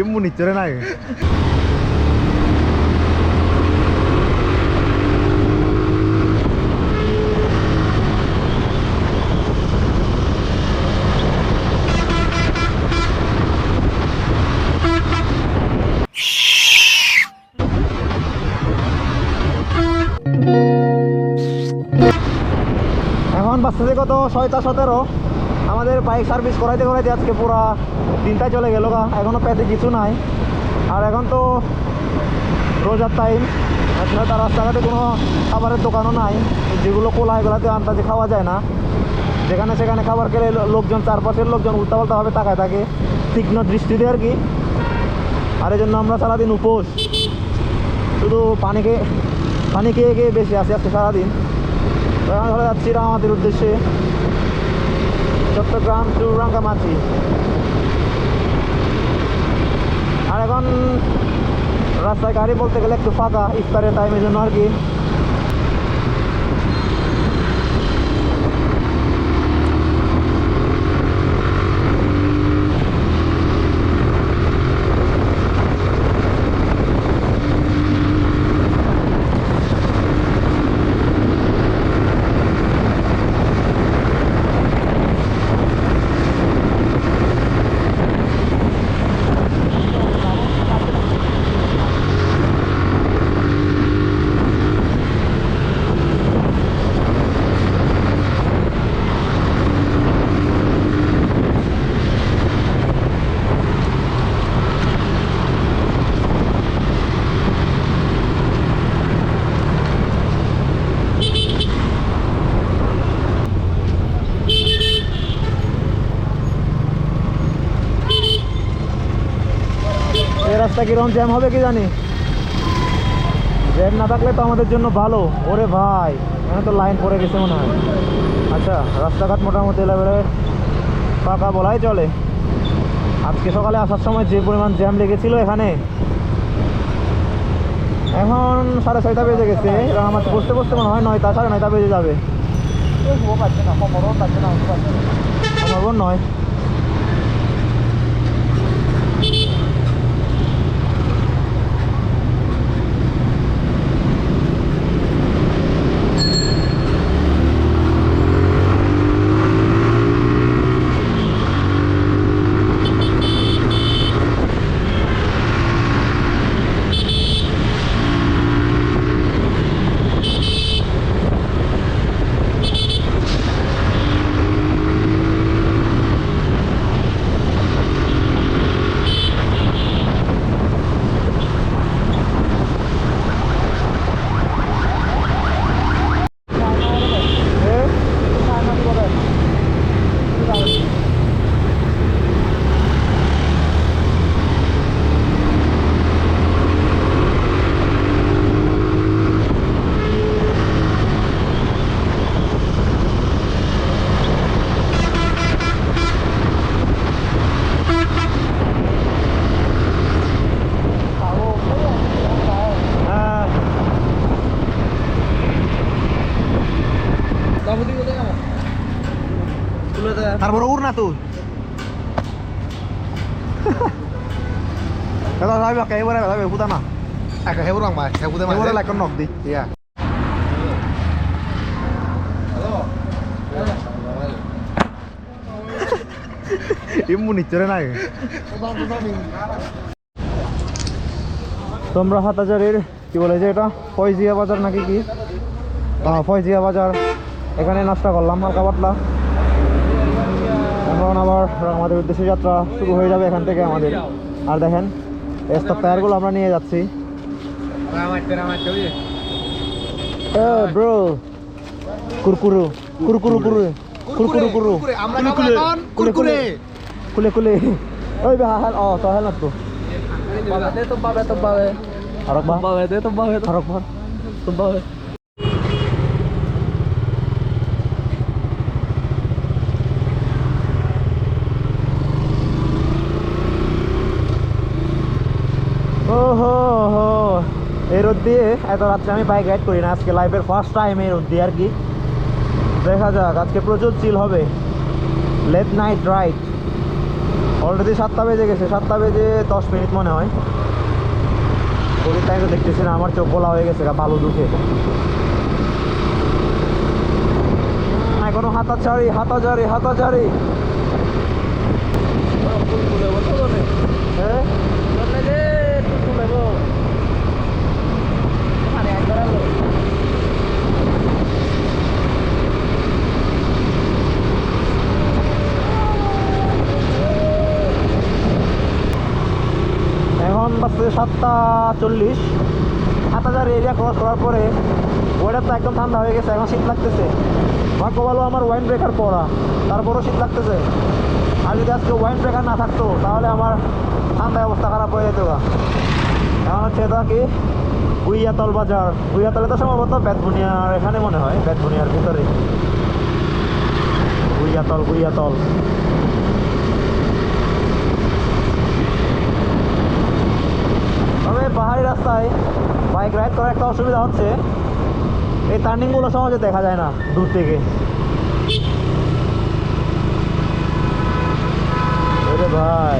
ইমু নিচ্ছরে নাই এখন বাচ্চাদের কত? ছয়টা সতেরো। আমাদের বাইক সার্ভিস করাইতে করাইতে আজকে পুরা দিনটাই চলে গেল গা। এখনও পেতে কিছু নাই। আর এখন তো রোজার টাইম আসলে তার রাস্তাঘাটে কোনো খাবারের দোকানও নাই। যেগুলো কোলা এগুলোতে আন্দাজে খাওয়া যায় না। যেখানে সেখানে খাবার খেলে লোকজন চারপাশের লোকজন উল্টাপাল্টাভাবে তাকায় থাকে। তীক্ষ্ণ দৃষ্টিতে আর কি। আর এই জন্য আমরা সারাদিন উপোস। শুধু পানি খেয়ে পানি খেয়ে খেয়ে বেশি আছি আজকে সারাদিন। তো যাচ্ছি আমাদের উদ্দেশ্যে। চট্টগ্রাম টু রাঙ্গামাটি। আর এখন রাস্তায় গাড়ি বলতে গেলে একটু ফাঁকা, ইফতারের টাইমের জন্য আর কি এই রাস্তা কীরকম জ্যাম হবে কি জানি? জ্যাম না থাকলে তো আমাদের জন্য ভালো। ওরে ভাই এখানে তো লাইন পড়ে গেছে মনে হয়। আচ্ছা রাস্তাঘাট মোটামুটি লেভেলে ফাঁকা বলাই চলে। আজকে সকালে আসার সময় যে পরিমাণ জ্যাম লেগেছিল এখানে এখন সাড়ে ছয়টা বেজে গেছে। আমার বসতে বসতে মনে হয় নয়টা সাড়ে নয়টা বেজে যাবে। বোন নয়। তারপরে উড় না তুই দাদা সাহেব কাই বলে দাদা বেহুদা না À, cái heo bằng bài, heo của tôi কাই বলে mà. লাইক নক দি Yeah. ইমু নিচ্ছরে নাই তোমরা হাতাচারের কি বলে যে এটা ফয়জিয়া বাজার নাকি কি ফয়জিয়া বাজার এখানে নাস্তা করলাম হালকা পাতলা এখন আবার আমাদের উদ্দেশ্যে যাত্রা শুরু হয়ে যাবে এখান থেকে আমাদের। আর দেখেন স্টক টায়ারগুলো আমরা নিয়ে যাচ্ছি. ব্রো কুরকুরু কুরকুরু কুরু কুরকুরু কুরু কুরকুরে ওই হাল ও তো হাল না তো babe এই রোদ দিয়ে এত রাত্রে আমি বাইক রাইড করি না, আজকে লাইফের ফার্স্ট টাইম এই রোদ দিয়ে আর কি। দেখা যাক, আজকে প্রচুর চিল হবে। লেট নাইট রাইড অলরেডি সাতটা বেজে গেছে, সাতটা বেজে দশ মিনিট মনে হয়। ঘড়ির টাইম দেখতেছি না, আমার চোখ গোলা হয়ে গেছে ভালো ঢুকে এখনও হাতাচারি হাতাচারি হাতাচারি হ্যাঁ চলে যে কুরকুরে গো মানে একবার আলো এখন বাজতে সাতটা চল্লিশ। সাত হাজার এরিয়া ক্রস করার পরে ওয়েদার তো একদম ঠান্ডা হয়ে গেছে, এখন শীত লাগতেছে। ভাগ্য ভালো আমার ওয়াইন ব্রেকার পড়া, তারপরও শীত লাগতেছে। আর যদি আজকে ওয়াইন ব্রেকার না থাকতো, তাহলে আমার ঠান্ডায় অবস্থা খারাপ হয়ে যেত। এখন হচ্ছে এটা কি? গুইয়াতল বাজার। গুইয়াতলে তো সম্ভবত বেতবুনিয়ার এখানে মনে হয়, বেতবুনিয়ার ভিতরে। গুইয়াতল গুইয়াতল। পাহাড়ি রাস্তায় বাইক রাইড করার একটা অসুবিধা হচ্ছে। এই টার্নিংগুলো সহজে দেখা যায় না দূর থেকে। ভাই।